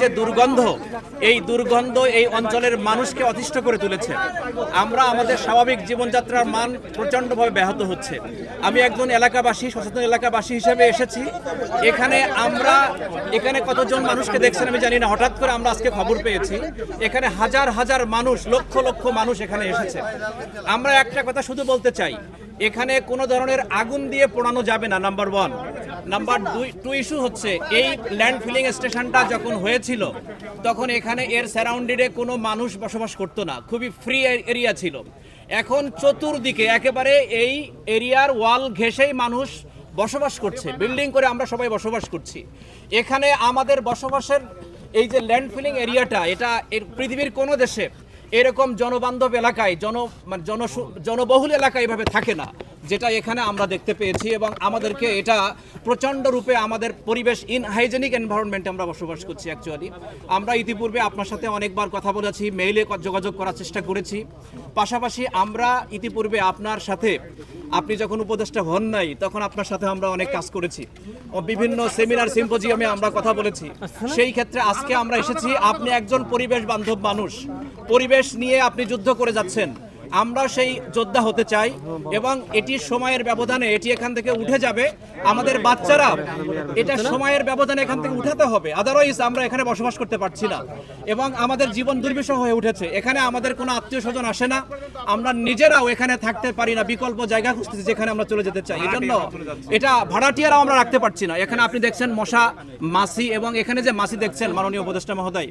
যে দুর্গন্ধ, এই দুর্গন্ধ এই অঞ্চলের মানুষকে অতিষ্ঠ করে তুলেছে। আমরা আমাদের স্বাভাবিক জীবনযাত্রার মান প্রচণ্ডভাবে ব্যাহত হচ্ছে। আমি একজন এলাকাবাসী, সচেতন এলাকাবাসী হিসেবে এসেছি। এখানে আমরা, এখানে কতজন মানুষকে দেখছেন আমি জানি না। হঠাৎ করে আমরা আজকে খবর পেয়েছি, এখানে হাজার হাজার মানুষ, লক্ষ লক্ষ মানুষ এখানে এসেছে। আমরা একটা কথা শুধু বলতে চাই, এখানে কোনো ধরনের আগুন দিয়ে পোড়ানো যাবে না নাম্বার ওয়ান নাম্বার দুই টু ইস্যু হচ্ছে, এই ল্যান্ড ফিলিং স্টেশনটা যখন হয়েছিল, তখন এখানে এর সারাউন্ডেডে কোনো মানুষ বসবাস করতো না, খুবই ফ্রি এরিয়া ছিল। এখন চতুর্দিকে একেবারে এই এরিয়ার ওয়াল ঘেঁষেই মানুষ বসবাস করছে বিল্ডিং করে আমরা সবাই বসবাস করছি। এখানে আমাদের বসবাসের এই যে ল্যান্ড ফিলিং এরিয়াটা এটা এর পৃথিবীর কোনো দেশে এরকম জনবান্ধব এলাকায়, জন মানে জন জনবহুল এলাকায় এভাবে থাকে না। যেটা এখানে আমরা দেখতে পেয়েছি এবং আমাদেরকে এটা প্রচণ্ড রূপে আমাদের পরিবেশ ইন হাইজেনিক এনভায়রনমেন্টে আমরা বসবাস করছি অ্যাকচুয়ালি আমরা ইতিপূর্বে আপনার সাথে অনেকবার কথা বলেছি মেইলে যোগাযোগ করার চেষ্টা করেছি। পাশাপাশি আমরা ইতিপূর্বে আপনার সাথে আপনি যখন উপদেষ্টা হন নাই তখন আপনার সাথে আমরা অনেক কাজ করেছি। ও বিভিন্ন সেমিনার সিম্পোজিয়ামে আমরা কথা বলেছি। সেই ক্ষেত্রে আজকে আমরা এসেছি আপনি একজন পরিবেশ বান্ধব মানুষ। পরিবেশ নিয়ে আপনি যুদ্ধ করে যাচ্ছেন। আমরা সেই যোদ্ধা হতে চাই এবং এটি সময়ের ব্যবধানে এটি এখান থেকে উঠে যাবে। আমাদের বাচ্চারা এটা সময়ের ব্যবধানে এখান থেকে উঠাতে হবে। আদারওয়াইজ আমরা এখানে বসবাস করতে পারছি না। এবং আমাদের জীবন দুর্বিষহ হয়ে উঠেছে। এখানে আমাদের কোনো আত্মীয় স্বজন আসে না। আমরা নিজেরাও এখানে থাকতে পারি না বিকল্প জায়গা খুঁজতেছি যেখানে আমরা চলে যেতে চাই। এজন্য এটা ভাড়াটিয়ারাও আমরা রাখতে পারছি না। এখানে আপনি দেখছেন মশা মাসি এবং এখানে যে মাসি দেখছেন মাননীয় উপদেষ্টা মহোদয়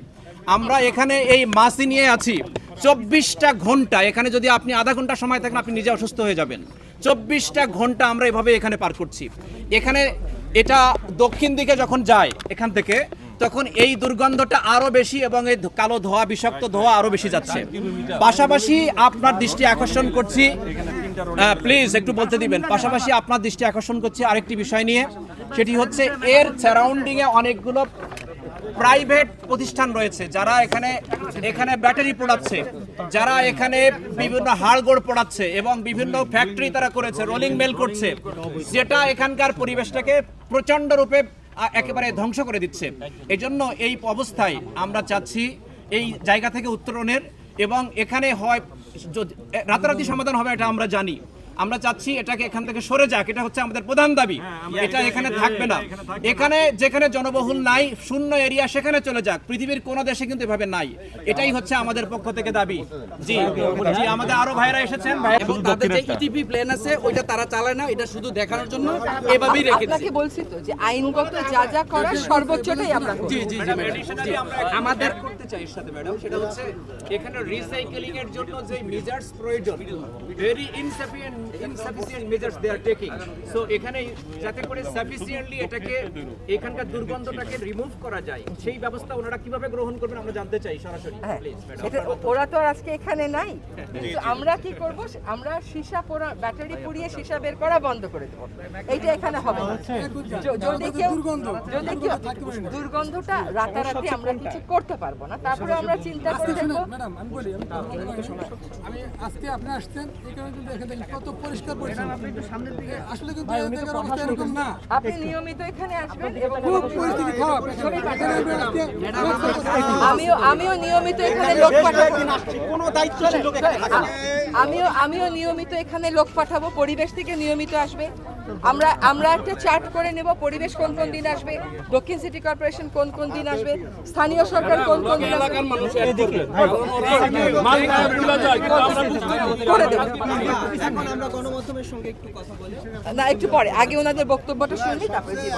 আমরা এখানে এই মাসি নিয়ে আছি। চব্বিশটা ঘণ্টা, এখানে যদি আপনি আধা ঘণ্টা সময় থাকেন, আপনি নিজে অসুস্থ হয়ে যাবেন। চব্বিশটা ঘণ্টা আমরা এভাবে এখানে পার করছি। এখানে এটা দক্ষিণ দিকে যখন যায়, এখান থেকে, তখন এই দুর্গন্ধটা আরও বেশি এবং এই কালো ধোয়া, বিষাক্ত ধোয়া আরও বেশি যাচ্ছে। পাশাপাশি আপনার দৃষ্টি আকর্ষণ করছি। প্লিজ একটু বলতে দিবেন। পাশাপাশি আপনার দৃষ্টি আকর্ষণ করছি আরেকটি বিষয় নিয়ে। সেটি হচ্ছে এর সারাউন্ডিং এ অনেকগুলো প্রাইভেট প্রতিষ্ঠান রয়েছে, যারা এখানে এখানে ব্যাটারি পড়াচ্ছে, যারা এখানে বিভিন্ন হাড়গোড় পড়াচ্ছে এবং বিভিন্ন ফ্যাক্টরি তারা করেছে রোলিং মেল করছে, যেটা এখানকার পরিবেশটাকে প্রচণ্ড রূপে একেবারে ধ্বংস করে দিচ্ছে। এই জন্য এই অবস্থায় আমরা চাচ্ছি এই জায়গা থেকে উত্তরণের এবং এখানে হয় রাতারাতি সমাধান হবে এটা আমরা জানি। আমরা চাচ্ছি এটাকে এখান থেকে সরে যাক এটা হচ্ছে আমাদের প্রধান দাবি এটা এখানে থাকবে না এখানে যেখানে জনবহুল নাই শূন্য এরিয়া সেখানে চলে যাক পৃথিবীর কোন দেশে কিন্তু এভাবে নাই এটাই হচ্ছে আমাদের পক্ষ থেকে দাবি জি জি আমাদের আরও ভাইরা এসেছেন ভাই এবং তাদের যে ইটিপি প্ল্যান আছে ওইটা তারা চালায় না এটা শুধু দেখানোর জন্য এভাবেই রেখেছে আপনাকে বলছি তো যে আইনগত যা যা করার সর্বোচ্চটাই আমরা জি জি জি আমাদের করতে চাই এর সাথে ম্যাডাম সেটা হচ্ছে এখানে রিসাইকেলিং এর জন্য যে মেজার্স প্রয়োজন very insufficient insufficient measures they are taking so এখানে যাতে করে সাফিসিয়েন্টলি এটাকে এখানকার দুর্গন্ধটাকে রিমুভ করা যায় সেই ব্যবস্থা ওনারা কীভাবে গ্রহণ করবেন আমরা জানতে চাই সরাসরি হ্যাঁ, প্লিজ ম্যাডাম। এটা ওরা তো আজকে এখানে নাই। কিন্তু আমরা কি করব? আমরা সীসা পোড়া ব্যাটারি পুড়িয়ে সীসা বের করা বন্ধ করে দেবো। এইটা এখানে হবে যদি কেউ যদি কেউ দুর্গন্ধটা রাতারাতি আমরা কিছু করতে পারব না। তারপরে আমরা চিন্তা করে দেখব। ম্যাডাম আমি বলি আমি আমি আজকে আপনি আসছেন এই কারণে কিন্তু এখানে কত পরিষ্কার পরিচ্ছন্ন। আসলে কিন্তু এই জায়গার অবস্থা এরকম না। আপনি নিয়মিত এখানে আসবেন এবং খুব পরিস্থিতি খারাপ। আমিও আমিও নিয়মিত এখানে লোক পাঠাবো। কোনো দায়িত্বশীল লোক এখানে থাকে না। আমিও আমিও নিয়মিত এখানে লোক পাঠাবো পরিবেশ থেকে নিয়মিত আসবে। আমরা আমরা একটা চার্ট করে নেব পরিবেশ কোন কোন দিন আসবে দক্ষিণ সিটি কর্পোরেশন কোন কোন দিন আসবে স্থানীয় সরকার কোন কোন এলাকার মানুষ এক করবে। করে দেবো না। একটু পরে। আগে ওনাদের বক্তব্যটা শুনবি তারপরে বলে।